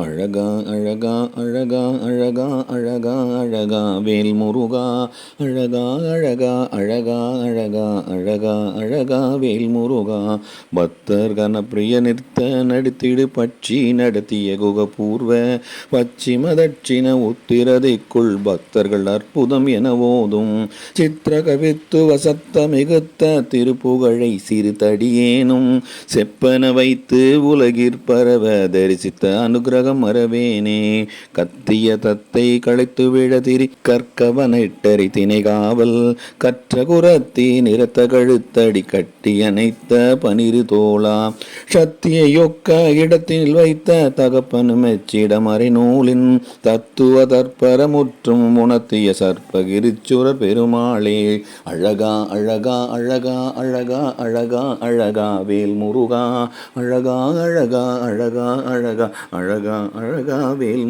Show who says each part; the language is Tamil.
Speaker 1: அழகா அழகா அழகா அழகா அழகா அழகா வேல் முருகா அழகா அழகா அழகா அழகா அழகா அழகா வேல் முருகா பக்தர் கனப்பிரிய நிறுத்த நடித்திடு பட்சி நடத்திய குகபூர்வ பச்சிம தட்சிண உத்திரதைக்குள் பக்தர்கள் அற்புதம் என ஓதும் சித்திர கவித்து வசத்த மிகுத்த திருப்புகழை சிறுதடியேனும் செப்பன வைத்து உலகிற் பரவ தரிசித்த உலகம் மறவேனே கத்திய தத்தை களைத்து விழதிரி திரி கற்கவனிட்டரி திணை காவல் கற்ற குரத்தி நிறத்த கழுத்தடி கட்டி அணைத்த பனிரு தோளா. சத்திய யொக்க இடத்தில் வைத்த தகப்பனு மெச்சிடமறை நூலின் தத்துவ தற்பர முற்றும் உணர்த்திய சர்ப்பகிரிச்சுரர் பெருமாளே. அழகா அழகா அழகா அழகா அழகா அழகா வேல் முருகா அழகா அழகா அழகா அழகா அழகா அழகா வேல்